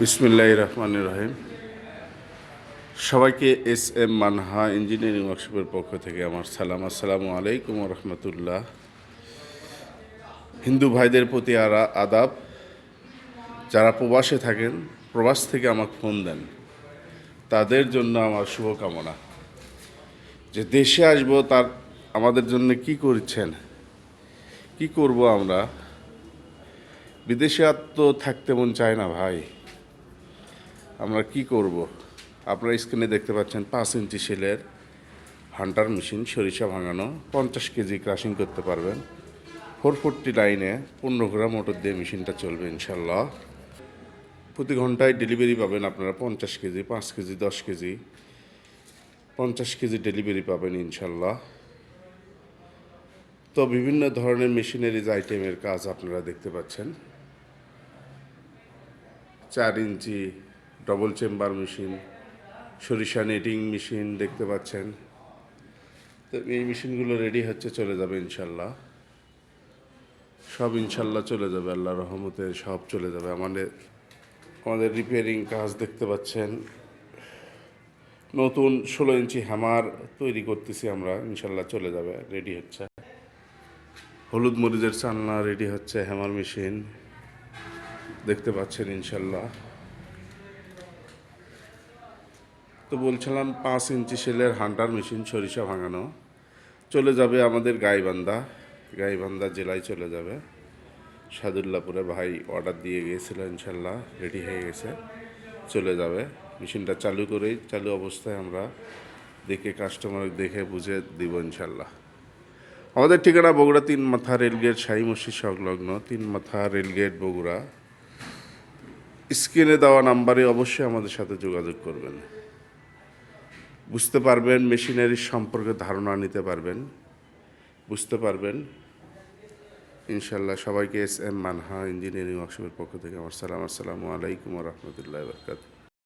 বিসমিল্লাহ রহমান রহিম। সবাইকে এস এম মানহা ইঞ্জিনিয়ারিং ওয়ার্কশপের পক্ষ থেকে আমার সালাম। আসসালামু আলাইকুম রহমতুল্লাহ। হিন্দু ভাইদের প্রতি আরা আদাব, যারা প্রবাসে থাকেন, প্রবাস থেকে আমাকে ফোন দেন। তাদের জন্য আমার শুভকামনা। যে দেশে আসব, তার, আমাদের জন্য কি করছেন? কি করব আমরা? বিদেশে আর তো থাকতে মন চায় না ভাই। আমরা কি করব? আপনারা স্ক্রিনে দেখতে পাচ্ছেন পাঁচ ইঞ্চি সেলের হান্টার মেশিন, সরিষা ভাঙানো, পঞ্চাশ কেজি ক্রাশিং করতে পারবেন। ফোর ফোরটি লাইনে পনেরো গ্রাম মোটর দিয়ে মেশিনটা চলবে ইনশাল্লাহ প্রতি ঘন্টায় ডেলিভারি পাবেন আপনারা পঞ্চাশ কেজি, পাঁচ কেজি, দশ কেজি। পঞ্চাশ কেজি ডেলিভারি পাবেন ইনশাল্লাহ তো বিভিন্ন ধরনের মেশিনারিজ আইটেমের কাজ আপনারা দেখতে পাচ্ছেন। চার ইঞ্চি ডবল চেম্বার মেশিন সরিষা নেটিং মেশিন দেখতে পাচ্ছেন। তো এই মেশিনগুলো রেডি হচ্ছে, চলে যাবে ইনশাল্লাহ। সব ইনশাল্লাহ চলে যাবে, আল্লাহ রহমতে সব চলে যাবে। আমাদের আমাদের রিপেয়ারিং কাজ দেখতে পাচ্ছেন। নতুন ষোলো ইঞ্চি হ্যামার তৈরি করতেছি আমরা, ইনশাল্লাহ চলে যাবে রেডি হচ্ছে। হলুদ মরিচের চালনা রেডি হচ্ছে হ্যামার মেশিন দেখতে পাচ্ছেন ইনশাল্লাহ। তো বলছিলাম পাঁচ ইঞ্চি সেলের হান্টার মেশিন সরিষা ভাঙানো। চলে যাবে আমাদের গাইবান্ধা। গাইবান্ধা জেলায় চলে যাবে। সাদুল্লাপুরে ভাই অর্ডার দিয়ে গিয়েছিল ইনশাল্লাহ রেডি হয়ে গেছে। চলে যাবে। মেশিনটা চালু করেই, চালু অবস্থায় আমরা দেখে কাস্টমার দেখে বুঝে দিব ইনশাল্লাহ। আমাদের ঠিকানা বগুড়া তিন মাথা রেলগেট শাহী মসজিদ সংলগ্ন তিন মাথা রেলগেট বগুড়া। স্ক্রিনে দেওয়া নাম্বারে অবশ্যই আমাদের সাথে যোগাযোগ করবেন। বুঝতে পারবেন, মেশিনারি সম্পর্কে ধারণা নিতে পারবেন। বুঝতে পারবেন। ইনশাল্লাহ সবাইকে এস এম মানহা ইঞ্জিনিয়ারিং ওয়ার্কশপের পক্ষ থেকে আমার সালাম। আসসালামু আলাইকুম রহমতুল্লাহ বরকাত